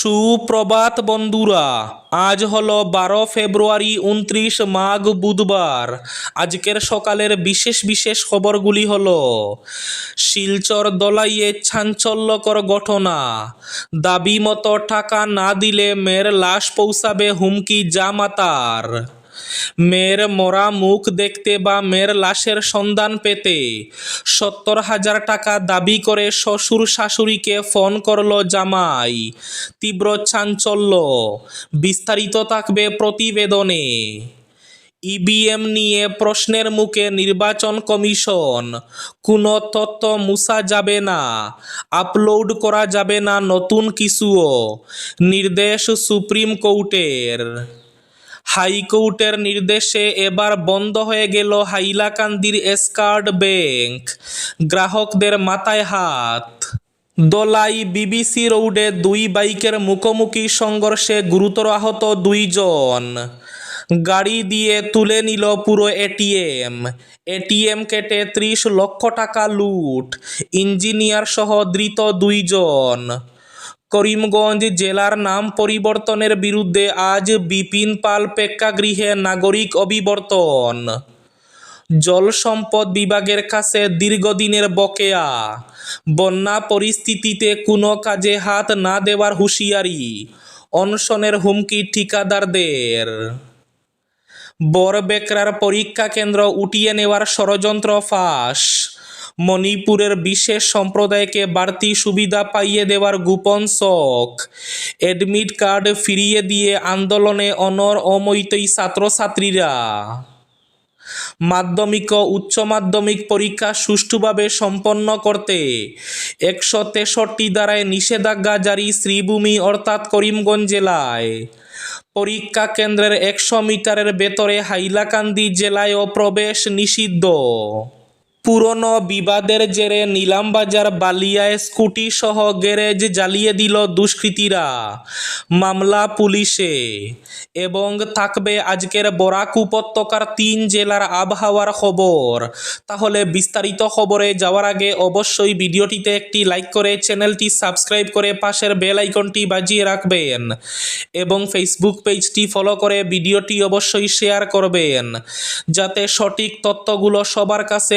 সুপ্রভাত বন্ধুরা, আজ হল বারো ফেব্রুয়ারি উনত্রিশ মাঘ বুধবার। আজকের সকালের বিশেষ বিশেষ খবরগুলি হল, শিলচর দলাইয়ে চাঞ্চল্যকর ঘটনা, দাবি মতো টাকা না দিলে মেয়ের লাশ পৌঁছাবে হুমকি জামাতার। মেয়ের মরা মুখ দেখতে বা মেয়ের লাশের সন্ধান পেতে। সত্তর হাজার টাকা দাবি করে শ্বশুর শাশুড়িকে ফোন করল জামাই। তীব্র চাঞ্চল্য। বিস্তারিত থাকবে প্রতিবেদনে। ইভিএম নিয়ে প্রশ্নের মুখে নির্বাচন কমিশন। কোনো তথ্য মুছা যাবে না। আপলোড করা যাবে না নতুন কিছুও। নির্দেশ সুপ্রিম কোর্টের। হাইকোর্টের নির্দেশে এবার বন্ধ হয়ে গেল হাইলাকান্দির এসকার্ড ব্যাংক। গ্রাহকদের মাথায় হাত। দোলাই বিবিসি রোডে দুই বাইকের মুখোমুখি সংঘর্ষে গুরুতর আহত দুইজন। গাড়ি দিয়ে তুলে নিল পুরো এটিএম। এটিএম কেটে ত্রিশ লক্ষ টাকা লুট। ইঞ্জিনিয়ার সহ ধৃত দুইজন। করিমগঞ্জ জেলার নাম পরিবর্তনের বিরুদ্ধে আজ বিপিন পাল প্রেক্ষাগৃহে নাগরিক অভিবর্তন। জল সম্পদ বিভাগের কাছে দীর্ঘদিনের বকেয়া। বন্যা পরিস্থিতিতে কোনো কাজে হাত না দেওয়ার হুঁশিয়ারি, অনশনের হুমকি ঠিকাদারদের। বরবেকরার পরীক্ষা কেন্দ্র উঠিয়ে নেওয়ার ষড়যন্ত্র ফাঁস। মণিপুরের বিশেষ সম্প্রদায়কে বাড়তি সুবিধা পাইয়ে দেওয়ার গোপন শখ। অ্যাডমিট কার্ড ফিরিয়ে দিয়ে আন্দোলনে অনর অমৈতই ছাত্রছাত্রীরা। মাধ্যমিক ও উচ্চ মাধ্যমিক পরীক্ষা সুষ্ঠুভাবে সম্পন্ন করতে একশো তেষট্টি দ্বারায় নিষেধাজ্ঞা জারি শ্রীভূমি অর্থাৎ করিমগঞ্জ জেলায়। পরীক্ষা কেন্দ্রের একশো মিটারের ভেতরে হাইলাকান্দি জেলায়ও প্রবেশ নিষিদ্ধ। পুরনো বিবাদের জেরে নিলামবাজার বালিয়ায় স্কুটি সহ গ্যারেজ জ্বালিয়ে দিল দুষ্কৃতীরা। মামলা পুলিশে। এবং থাকবে আজকের বরাক উপত্যকার তিন জেলার আবহাওয়ার খবর। তাহলে বিস্তারিত খবরে যাওয়ার আগে অবশ্যই ভিডিওটিতে একটি লাইক করে চ্যানেলটি সাবস্ক্রাইব করে পাশের বেল আইকনটি বাজিয়ে রাখবেন। এবং ফেসবুক পেজটি ফলো করে ভিডিওটি অবশ্যই শেয়ার করবেন। যাতে সঠিক তথ্যগুলো সবার কাছে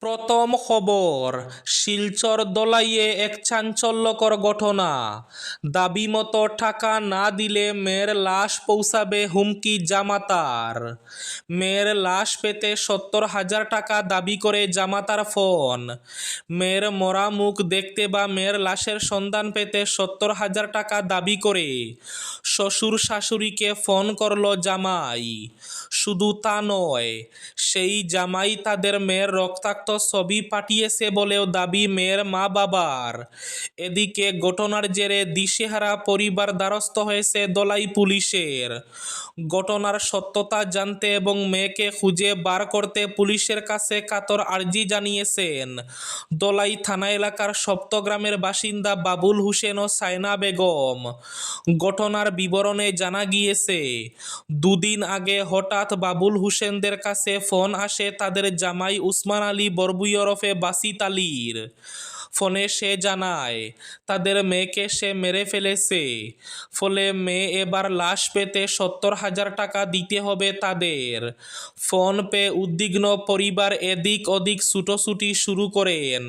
প্রথম খবর, শিলচর দলাইয়ে এক চাঞ্চল্যকর ঘটনা। দাবি মতো টাকা না দিলে মেয়ের লাশ পৌঁছাবে হুমকি জামাতার। মেয়ের লাশ পেতে সত্তর হাজার টাকা দাবি করে জামাতার ফোন। মেয়ের মরা মুখ দেখতে বা মেয়ের লাশের সন্ধান পেতে সত্তর হাজার টাকা দাবি করে। শ্বশুর শাশুড়িকে ফোন করল জামাই। শুধু তা নয়, সেই জামাই তাদের মেয়ের রক্তাক্ত ছবি পাঠিয়েছে বলেও দাবি মেয়ের মা বাবার। এদিকে ঘটনার জেরে দিশেহারা পরিবার দ্বারস্থ হয়েছে দলাই পুলিশের। ঘটনার সত্যতা জানতে এবং মেয়েকে খুঁজে বার করতে পুলিশের কাছে কাতর আর্জি জানিয়েছেন দলাই থানা এলাকার সপ্তগ্রামের বাসিন্দা বাবুল হোসেন ও সায়না বেগম। ঘটনার বিবরণে জানা গিয়েছে, দুদিন আগে হঠাৎ বাবুল হুসেনদের কাছে ফোন আসে তাদের জামাই উসমান আলী বরবুই বাসিত আলীর। ফোনে সে জানায়, তাদের মেয়েকে সে মেরে ফেলেছে। ফলে মেয়ে এবার লাশ পেতে সত্তর হাজার টাকা দিতে হবে তাদের। ফোন পেয়ে উদ্বিগ্ন পরিবার এদিক ওদিক ছুটোছুটি শুরু করেন।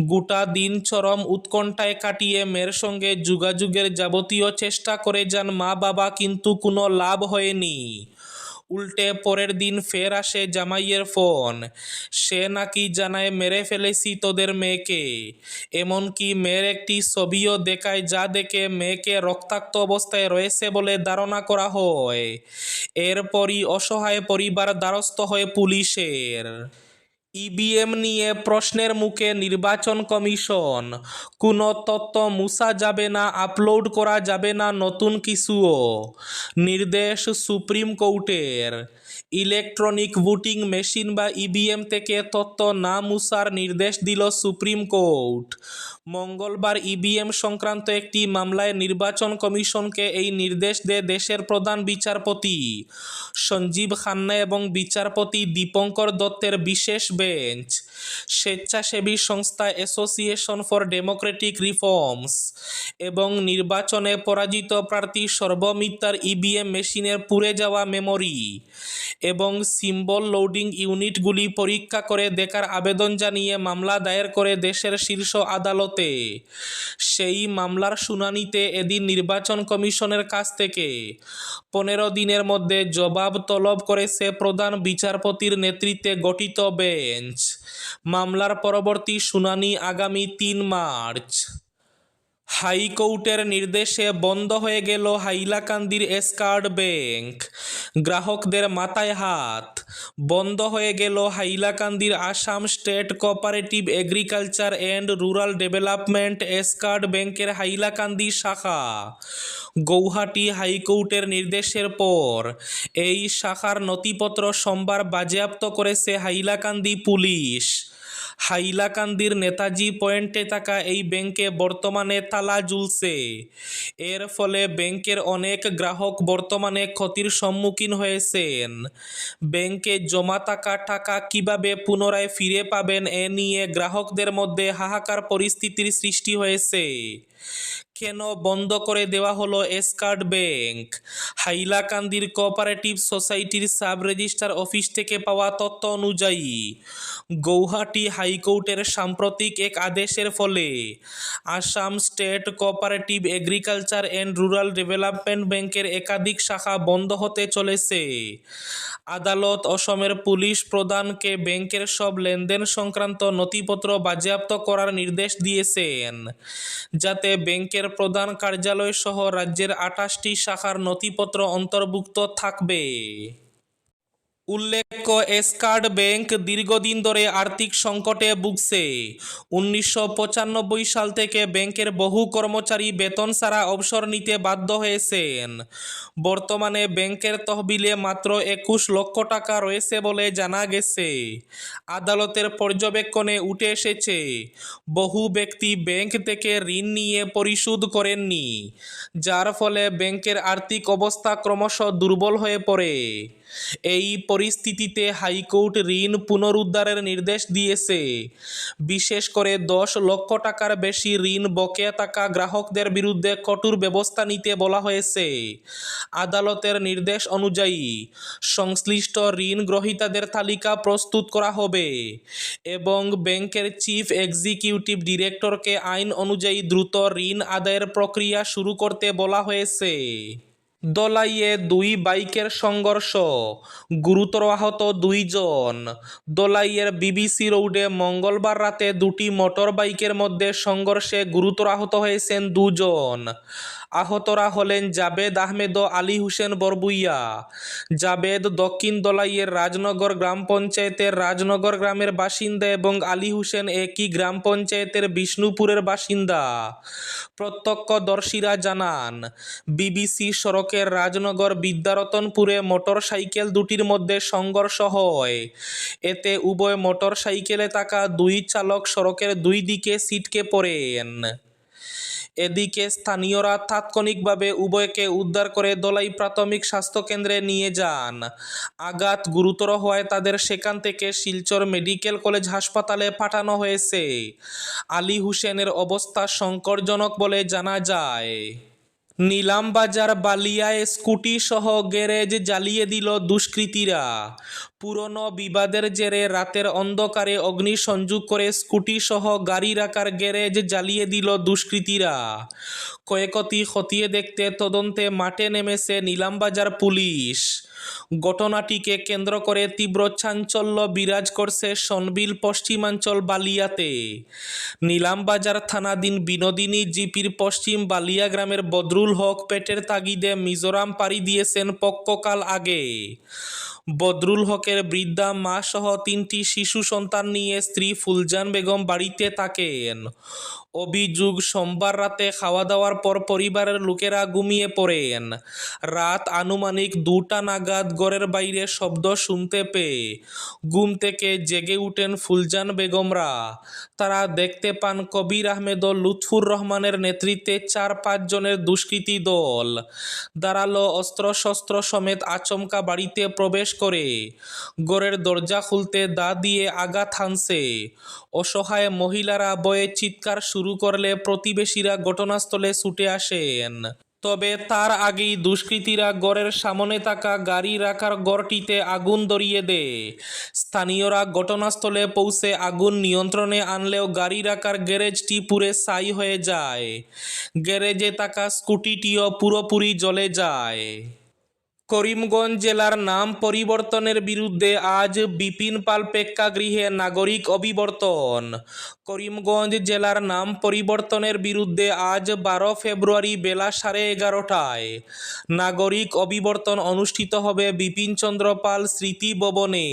গোটা দিন চরম উৎকণ্ঠায় কাটিয়ে মেয়ের সঙ্গে যোগাযোগের যাবতীয় চেষ্টা করে যান মা বাবা কিন্তু কোনো লাভ হয়নি। উল্টে পরের দিন ফের আসে জামাইয়ের ফোন। সে নাকি জানায়, মেরে ফেলেছি তোদের মেয়েকে। এমনকি মেয়ের একটি ছবিও দেখায়, যা দেখে মেয়েকে রক্তাক্ত অবস্থায় রয়েছে বলে ধারণা করা হয়। এরপরই অসহায় পরিবার দ্বারস্থ হয় পুলিশের। ইভিএম নিয়ে প্রশ্নের মুখে নির্বাচন কমিশন। কোনো তথ্য মুছা যাবে না, আপলোড করা যাবে না নতুন কিছুও। নির্দেশ সুপ্রিম কোর্টের। ইলেকট্রনিক ভোটিং মেশিন বা ইভিএম থেকে তথ্য না মুছার নির্দেশ দিল সুপ্রিম কোর্ট। মঙ্গলবার ইবিএম সংক্রান্ত একটি মামলায় নির্বাচন কমিশনকে এই নির্দেশ দেয় দেশের প্রধান বিচারপতি। সঞ্জীব খান্না এবং বিচারপতি দীপঙ্কর দত্তের বিশেষ বেঞ্চ স্বেচ্ছাসেবী সংস্থা অ্যাসোসিয়েশন ফর ডেমোক্রেটিক রিফর্মস এবং নির্বাচনে পরাজিত প্রার্থী সর্বমিত্তার ইভিএম মেশিনের পুড়ে যাওয়া মেমোরি এবং সিম্বল লোডিং ইউনিটগুলি পরীক্ষা করে দেখার আবেদন জানিয়ে মামলা দায়ের করে দেশের শীর্ষ আদালতে। সেই মামলার শুনানিতে এদিন নির্বাচন কমিশনের কাছ থেকে পনেরো দিনের মধ্যে জবাব তলব করেছে প্রধান বিচারপতির নেতৃত্বে গঠিত বেঞ্চ। মামলার পরবর্তী শুনানি আগামী তিন মার্চ। হাইকোর্টের নির্দেশে বন্ধ হয়ে গেল হাইলাকান্দির এসকার্ড ব্যাংক। গ্রাহকদের মাথায় হাত। বন্ধ হয়ে গেল হাইলাকান্দির Assam state cooperative agriculture and rural development এসকার্ড ব্যাংকের হাইলাকান্দি শাখা। গৌহাটি হাইকোর্টের নির্দেশের পর এই শাখার নথিপত্র সোমবার বাজেয়াপ্ত করেছে হাইলাকান্দি পুলিশ। হাইলাকান্দির নেতাজি পয়েন্টে থাকা এই ব্যাংকে বর্তমানে তালা ঝুলছে। এর ফলে ব্যাংকের অনেক গ্রাহক বর্তমানে ক্ষতির সম্মুখীন হয়েছেন। ব্যাংকে জমা থাকা টাকা কীভাবে পুনরায় ফিরে পাবেন এ নিয়ে গ্রাহকদের মধ্যে হাহাকার পরিস্থিতির সৃষ্টি হয়েছে। কেন বন্ধ করে দেওয়া হলো এসকার্ড ব্যাংক? হাইলাকান্দির কোঅপারেটিভ সোসাইটির সাব রেজিস্ট্রার অফিস থেকে পাওয়া তথ্য অনুযায়ী, গৌহাটি হাইকোর্টের সাম্প্রতিক এক আদেশের ফলে Assam state cooperative agriculture and rural development ব্যাংকের একাধিক শাখা বন্ধ হতে চলেছে। আদালত অসমের পুলিশ প্রধানকে ব্যাংকের সব লেনদেন সংক্রান্ত নথিপত্র বাজেয়াপ্ত করার নির্দেশ দিয়েছেন, যাতে ব্যাংকের প্রধান কার্যালয় সহ রাজ্যের আঠাশটি শাখার নথিপত্র অন্তর্ভুক্ত থাকবে। উল্লেখ্য, এসকার্ড ব্যাংক দীর্ঘদিন ধরে আর্থিক সংকটে ভুগছে। উনিশশো পঁচানব্বই সাল থেকে ব্যাংকের বহু কর্মচারী বেতন ছাড়া অবসর নিতে বাধ্য হয়েছেন। বর্তমানে ব্যাংকের তহবিলে মাত্র একুশ লক্ষ টাকা রয়েছে বলে জানা গেছে। আদালতের পর্যবেক্ষণে উঠে এসেছে, বহু ব্যক্তি ব্যাংক থেকে ঋণ নিয়ে পরিশোধ করেননি, যার ফলে ব্যাংকের আর্থিক অবস্থা ক্রমশ দুর্বল হয়ে পড়ে। এই পরিস্থিতিতে হাইকোর্ট ঋণ পুনরুদ্ধারের নির্দেশ দিয়েছে। বিশেষ করে দশ লক্ষ টাকার বেশি ঋণ বকেয়া থাকা গ্রাহকদের বিরুদ্ধে কঠোর ব্যবস্থা নিতে বলা হয়েছে। আদালতের নির্দেশ অনুযায়ী সংশ্লিষ্ট ঋণ গ্রহীতাদের তালিকা প্রস্তুত করা হবে এবং ব্যাংকের চিফ এক্সিকিউটিভ ডিরেক্টরকে আইন অনুযায়ী দ্রুত ঋণ আদায়ের প্রক্রিয়া শুরু করতে বলা হয়েছে। দলাইয়ে দুই বাইকের সংঘর্ষ। গুরুতর আহত দুইজন। দোলাইয়ের বিবিসি রোডে মঙ্গলবার রাতে দুটি মোটর বাইকের মধ্যে সংঘর্ষে গুরুতর আহত হয়েছেন দুজন। আহতরা হলেন জাবেদ আহমেদ ও আলী হোসেন বরবুইয়া। জাবেদ দক্ষিণ দলাইয়ের রাজনগর গ্রাম পঞ্চায়েতের রাজনগর গ্রামের বাসিন্দা এবং আলী হোসেন একই গ্রাম পঞ্চায়েতের বিষ্ণুপুরের বাসিন্দা। প্রত্যক্ষদর্শীরা জানান, বিবিসি সড়কের রাজনগর বিদ্যারতনপুরে মোটর সাইকেল দুটির মধ্যে সংঘর্ষ হয়। এতে উভয় মোটর সাইকেলে থাকা দুই চালক সড়কের দুই দিকে সিটকে পড়েন। এদিকে স্থানীয়রা তাৎক্ষণিকভাবে উভয়কে উদ্ধার করে দলাই প্রাথমিক স্বাস্থ্যকেন্দ্রে নিয়ে যান। আঘাত গুরুতর হওয়ায় তাদের সেখান থেকে শিলচর মেডিকেল কলেজ হাসপাতালে পাঠানো হয়েছে। আলী হুসেনের অবস্থা সংকটজনক বলে জানা যায়। নিলামবাজার বালিয়ায় স্কুটি সহ গ্যারেজ জ্বালিয়ে দিল দুষ্কৃতীরা। পুরনো বিবাদের জেরে রাতের অন্ধকারে অগ্নিসংযোগ করে স্কুটি সহ গাড়ি রাখার গ্যারেজ জ্বালিয়ে দিল দুষ্কৃতীরা। কয়েকটি খতিয়ে দেখতে তদন্তে মাঠে নেমেছে নিলামবাজার পুলিশ। ঘটনাটিকে কেন্দ্র করে তীব্র চাঞ্চল্য বিরাজ করছে সনবিল পশ্চিমাঞ্চল বালিয়াতে। নিলামবাজার থানাধীন বিনোদিনী জিপির পশ্চিম বালিয়া গ্রামের বদরুল হক পেটের তাগিদে মিজোরাম পাড়ি দিয়েছেন পক্ককাল আগে। বদরুল হকের বৃদ্ধা মা সহ তিনটি শিশু সন্তান নিয়ে স্ত্রী ফুলজান বেগম বাড়িতে থাকেন। অভিযোগ, সোমবার রাতে খাওয়া দাওয়ার পর পরিবারের লোকেরা ঘুমিয়ে পড়েন। রাত আনুমানিক দুটা নাগাদ ঘরের বাইরে শব্দ শুনতে পেয়ে ঘুম থেকে জেগে উঠেন ফুলজান বেগমরা। তারা দেখতে পান কবির আহমেদ ও লুৎফুর রহমানের নেতৃত্বে চার পাঁচ জনের দুষ্কৃতী দল। দাঁড়াল অস্ত্রশস্ত্র সমেত আচমকা বাড়িতে প্রবেশ করে। ঘরের দরজা খুলতে দা দিয়ে আঘাত হানছে। অসহায় মহিলারা বয়ে চিৎকার শুরু করলে প্রতিবেশীরা ঘটনাস্থলে ছুটে আসেন। তবে তার আগেই দুষ্কৃতীরা গড়ের সামনে থাকা গাড়ি রাখার গড়টিতে আগুন ধরিয়ে দেয়। স্থানীয়রা ঘটনাস্থলে পৌঁছে আগুন নিয়ন্ত্রণে আনলেও গাড়ি রাখার গ্যারেজটি পুড়ে ছাই হয়ে যায়। গ্যারেজে থাকা স্কুটিটিও পুরোপুরি জ্বলে যায়। করিমগঞ্জ জেলার নাম পরিবর্তনের বিরুদ্ধে আজ বিপিন পাল প্রেক্ষাগৃহে নাগরিক অভিবর্তন। করিমগঞ্জ জেলার নাম পরিবর্তনের বিরুদ্ধে আজ বারো ফেব্রুয়ারি বেলা সাড়ে এগারোটায় নাগরিক অভিবর্তন অনুষ্ঠিত হবে বিপিন চন্দ্র পাল স্মৃতি ভবনে।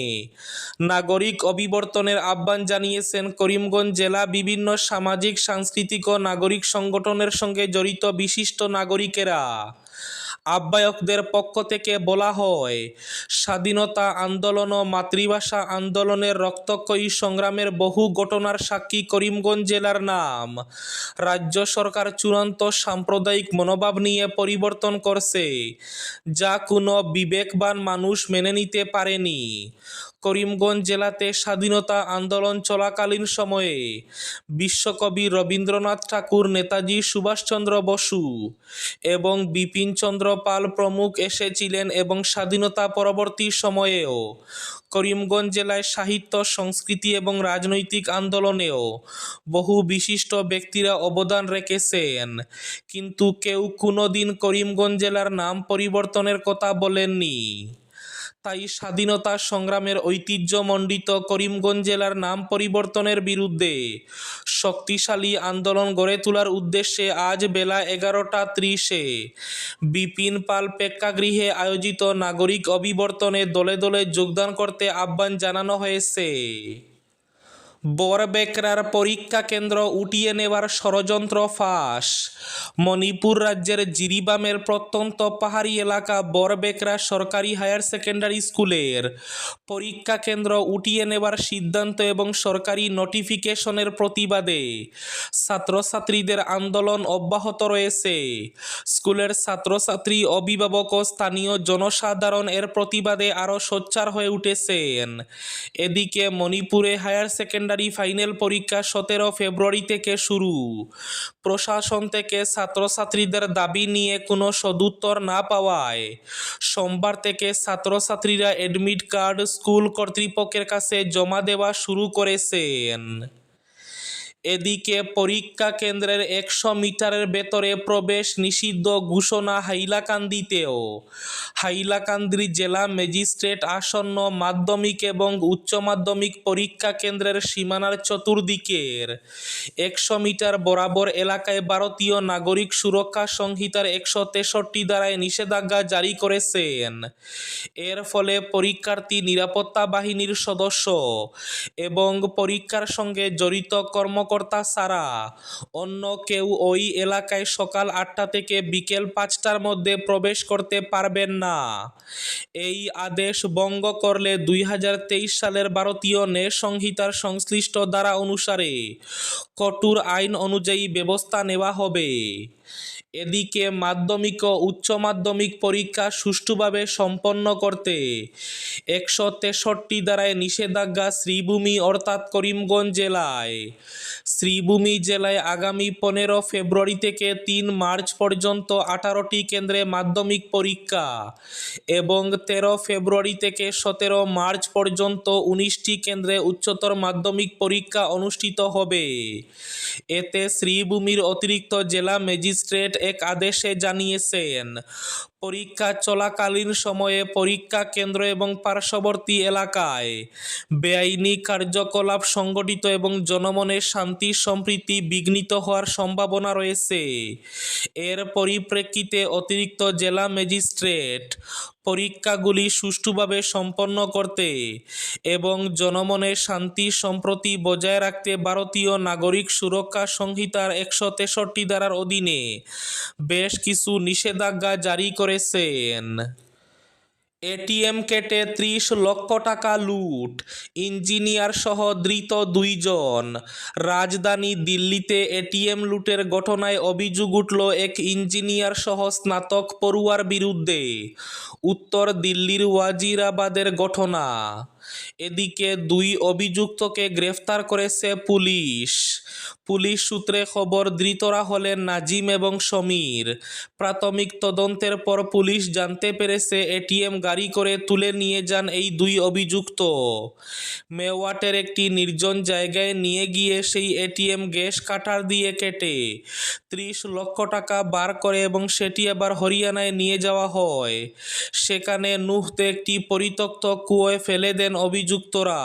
নাগরিক অভিবর্তনের আহ্বান জানিয়েছেন করিমগঞ্জ জেলা বিভিন্ন সামাজিক, সাংস্কৃতিক ও নাগরিক সংগঠনের সঙ্গে জড়িত বিশিষ্ট নাগরিকেরা। আহ্বায়কদের পক্ষ থেকে বলা হয়, স্বাধীনতা আন্দোলন ও মাতৃভাষা আন্দোলনের রক্তক্ষয়ী সংগ্রামের বহু ঘটনার সাক্ষী করিমগঞ্জ জেলার নাম। রাজ্য সরকার চূড়ান্ত সাম্প্রদায়িক মনোভাব নিয়ে পরিবর্তন করছে, যা কোনো বিবেকবান মানুষ মেনে নিতে পারেনি। করিমগঞ্জ জেলাতে স্বাধীনতা আন্দোলন চলাকালীন সময়ে বিশ্বকবি রবীন্দ্রনাথ ঠাকুর, নেতাজি সুভাষচন্দ্র বসু এবং বিপিন চন্দ্র পাল প্রমুখ এসেছিলেন এবং স্বাধীনতা পরবর্তী সময়েও করিমগঞ্জ জেলায় সাহিত্য, সংস্কৃতি এবং রাজনৈতিক আন্দোলনেও বহু বিশিষ্ট ব্যক্তিরা অবদান রেখেছেন। কিন্তু কেউ কোনোদিন করিমগঞ্জ জেলার নাম পরিবর্তনের কথা বলেননি। তাই স্বাধীনতা সংগ্রামের ঐতিহ্যমণ্ডিত করিমগঞ্জ জেলার নাম পরিবর্তনের বিরুদ্ধে শক্তিশালী আন্দোলন গড়ে তোলার উদ্দেশ্যে আজ বেলা এগারোটা ত্রিশে বিপিন পাল প্রেক্ষাগৃহে আয়োজিত নাগরিক অভিবর্তনে দলে দলে যোগদান করতে আহ্বান জানানো হয়েছে। বরবেকরার পরীক্ষা কেন্দ্র উঠিয়ে নেওয়ার ষড়যন্ত্র ফাঁস। মণিপুর রাজ্যের জিরিবামের প্রত্যন্ত পাহাড়ি এলাকা বরবেকরা সরকারি হায়ার সেকেন্ডারি স্কুলের পরীক্ষা কেন্দ্র উঠিয়ে নেওয়ার সিদ্ধান্ত এবং সরকারি নোটিফিকেশনের প্রতিবাদে ছাত্রছাত্রীদের আন্দোলন অব্যাহত রয়েছে। স্কুলের ছাত্রছাত্রী, অভিভাবক ও স্থানীয় জনসাধারণ এর প্রতিবাদে আরও সোচ্চার হয়ে উঠেছেন। এদিকে মণিপুরে হায়ার সেকেন্ডারি ফাইনাল পরীক্ষা সতেরো ফেব্রুয়ারি থেকে শুরু। প্রশাসন থেকে ছাত্রছাত্রীদের দাবি নিয়ে কোনো সদুত্তর না পাওয়ায়। সোমবার থেকে ছাত্রছাত্রীরা অ্যাডমিট কার্ড স্কুল কর্তৃপক্ষের কাছে জমা দেওয়া শুরু করেছেন। এদিকে পরীক্ষা কেন্দ্রের একশো মিটারের ভেতরে প্রবেশ নিষিদ্ধ ঘোষণা হাইলাকান্দিতেও। হাইলাকান্দি জেলা ম্যাজিস্ট্রেট আসন্ন মাধ্যমিক এবং উচ্চ মাধ্যমিক পরীক্ষা কেন্দ্রের সীমানার চতুর্দিকের একশো মিটার বরাবর এলাকায় ভারতীয় নাগরিক সুরক্ষা সংহিতার একশো তেষট্টি দ্বারায় নিষেধাজ্ঞা জারি করেছেন। এর ফলে পরীক্ষার্থী নিরাপত্তা বাহিনীর সদস্য এবং পরীক্ষার সঙ্গে জড়িত কর্মকর্তা ছাড়া অন্য কেউ ওই এলাকায় সকাল আটটা থেকে বিকেল পাঁচটার মধ্যে প্রবেশ করতে পারবেন না। এই আদেশ ভঙ্গ করলে দুই হাজার তেইশ সালের ভারতীয় ন্যায় সংহিতার সংশ্লিষ্ট ধারা অনুসারে কঠোর আইন অনুযায়ী ব্যবস্থা নেওয়া হবে। এদিকে মাধ্যমিক ও উচ্চ মাধ্যমিক পরীক্ষা সুষ্ঠুভাবে সম্পন্ন করতে একশো তেষট্টি দ্বারায় নিষেধাজ্ঞা শ্রীভূমি, অর্থাৎ করিমগঞ্জ জেলায়। শ্রীভূমি জেলায় আগামী পনেরো ফেব্রুয়ারি থেকে তিন মার্চ পর্যন্ত আঠারোটি কেন্দ্রে মাধ্যমিক পরীক্ষা এবং তেরো ফেব্রুয়ারি থেকে সতেরো মার্চ পর্যন্ত উনিশটি কেন্দ্রে উচ্চতর মাধ্যমিক পরীক্ষা অনুষ্ঠিত হবে। এতে শ্রীভূমির অতিরিক্ত জেলা ম্যাজিস্ট্রেট এক আদেশে জানিয়েছেন পরীক্ষা চলাকালীন সময়ে পরীক্ষা কেন্দ্র এবং পার্শ্ববর্তী এলাকায় বেআইনি কার্যকলাপ সংগঠিত এবং জনমনে শান্তি সম্প্রীতি বিঘ্নিত হওয়ার সম্ভাবনা রয়েছে। এর পরিপ্রেক্ষিতে অতিরিক্ত জেলা ম্যাজিস্ট্রেট পরীক্ষাগুলি সুষ্ঠুভাবে সম্পন্ন করতে এবং জনমনে শান্তি সম্প্রতি বজায় রাখতে ভারতীয় নাগরিক সুরক্ষা সংহিতার একশো তেষট্টি ধারার অধীনে বেশ কিছু নিষেধাজ্ঞা জারি করেছেন। এটিএম কেটে ত্রিশ লক্ষ টাকা লুট। ইঞ্জিনিয়ার সহ ধৃত দুইজন। রাজধানী দিল্লিতে এটিএম লুটের ঘটনায় অভিযোগ উঠল এক ইঞ্জিনিয়ার সহ স্নাতক পড়ুয়ার বিরুদ্ধে। উত্তর দিল্লির ওয়াজিরাবাদের ঘটনা। এদিকে দুই অভিযুক্তকে গ্রেফতার করেছে পুলিশ। পুলিশ সূত্রে খবর, ধৃতরা হলেন নাজিম এবং সমীর। প্রাথমিক তদন্তের পর পুলিশ জানতে পেরেছে, এটিএম গাড়ি করে তুলে নিয়ে যান এই দুই অভিযুক্ত। মেওয়াটের একটি নির্জন জায়গায় নিয়ে গিয়ে সেই এটিএম গ্যাস কাটার দিয়ে কেটে ত্রিশ লক্ষ টাকা বার করে এবং সেটি আবার হরিয়ানায় নিয়ে যাওয়া হয়। সেখানে নুহতে একটি পরিত্যক্ত কুয়োয় ফেলে দেন অভিযুক্তরা।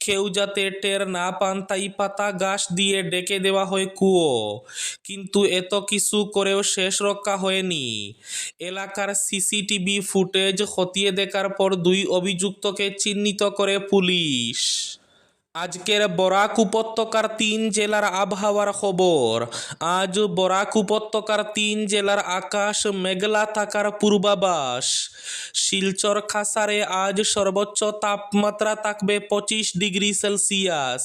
কেউ যাতে টের না পান, তাই পাতা গাছ দিয়ে ডেকে দেওয়া হয় কুয়ো। কিন্তু এত কিছু করেও শেষ রক্ষা হয়নি। এলাকার সিসিটিভি ফুটেজ খতিয়ে দেখার পর দুই অভিযুক্তকে চিহ্নিত করে পুলিশ। আজকের বরাক উপত্যকার তিন জেলার আবহাওয়ার খবর। আজ বরাক উপত্যকার তিন জেলার আকাশ মেঘলা থাকার পূর্বাভাস। শিলচর খাসারে আজ সর্বোচ্চ তাপমাত্রা থাকবে পঁচিশ ডিগ্রি সেলসিয়াস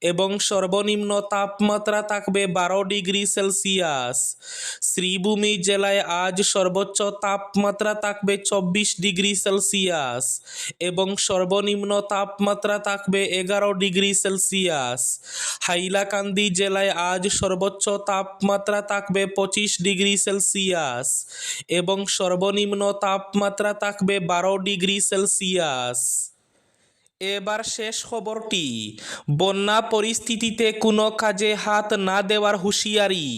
এবং সর্বনিম্ন তাপমাত্রা থাকবে বারো ডিগ্রি সেলসিয়াস। শ্রীভূমি জেলায় আজ সর্বোচ্চ তাপমাত্রা থাকবে চব্বিশ ডিগ্রি সেলসিয়াস এবং সর্বনিম্ন তাপমাত্রা থাকবে এগারো ডিগ্রি সেলসিয়াস। হাইলাকান্দি জেলায় আজ সর্বোচ্চ তাপমাত্রা থাকবে পঁচিশ ডিগ্রি সেলসিয়াস এবং সর্বনিম্ন তাপমাত্রা থাকবে বারো ডিগ্রি সেলসিয়াস। এবার শেষ খবরটি। বন্যা পরিস্থিতিতে কোনো কাজে হাত না দেওয়ার হুঁশিয়ারি।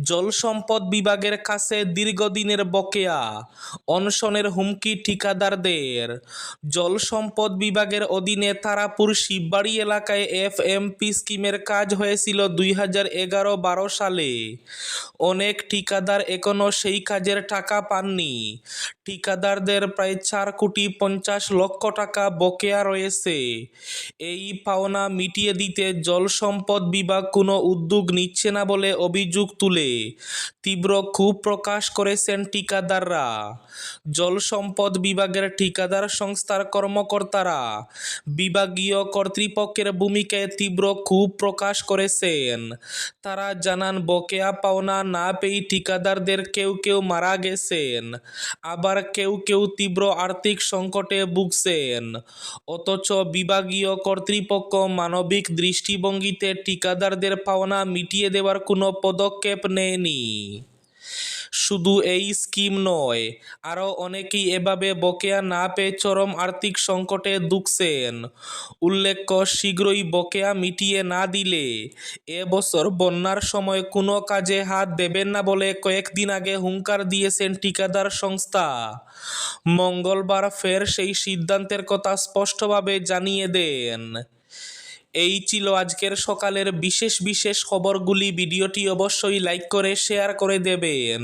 জল সম্পদ বিভাগের কাছে দীর্ঘদিনের বকেয়া। অনশনের হুমকি ঠিকাদারদের। জল সম্পদ বিভাগের অধীনে তারাপুর শিববাড়ি এলাকায় এফ এমপি স্কিমের কাজ হয়েছিল দুই হাজার এগারো বারো সালে। অনেক ঠিকাদার এখনও সেই কাজের টাকা পাননি। ঠিকাদারদের প্রায় চার কোটি পঞ্চাশ লক্ষ টাকা বকেয়া রয়েছে। এই পাওনা মিটিয়ে দিতে জল সম্পদ বিভাগ কোনো উদ্যোগ নিচ্ছে না বলে অভিযোগ তুলে। তীব্র ক্ষোভ প্রকাশ করেছেন ঠিকাদাররা। জল সম্পদ বিভাগের ঠিকাদার সংস্থার কর্মকর্তারা বিভাগীয় কর্তৃপক্ষের ভূমিকায় তীব্র ক্ষোভ প্রকাশ করেছেন। তারা জানান, বকেয়া পাওনা না পেয়ে ঠিকাদারদের কেউ কেউ মারা গেছেন। আবার কেউ কেউ তীব্র আর্থিক সংকটে ভুগছেন। অথচ বিভাগীয় কর্তৃপক্ষ মানবিক দৃষ্টিভঙ্গিতে ঠিকাদারদের পাওনা মিটিয়ে দেওয়ার কোনো পদক্ষেপ নেয়নি। শুধু এই স্কিম নয়, আরও অনেকেই এভাবে বকেয়া না পেয়ে চরম আর্থিক সংকটে দুঃখছেন। উল্লেখ্য, শীঘ্রই বকেয়া মিটিয়ে না দিলে এবছর বন্যার সময় কোনো কাজে হাত দেবেন না বলে কয়েকদিন আগে হুঙ্কার দিয়েছেন ঠিকাদার সংস্থা। মঙ্গলবার ফের সেই সিদ্ধান্তের কথা স্পষ্টভাবে জানিয়ে দেন। এই ছিল আজকের সকালের বিশেষ বিশেষ খবরগুলি। ভিডিওটি অবশ্যই লাইক করে, শেয়ার করে দেবেন।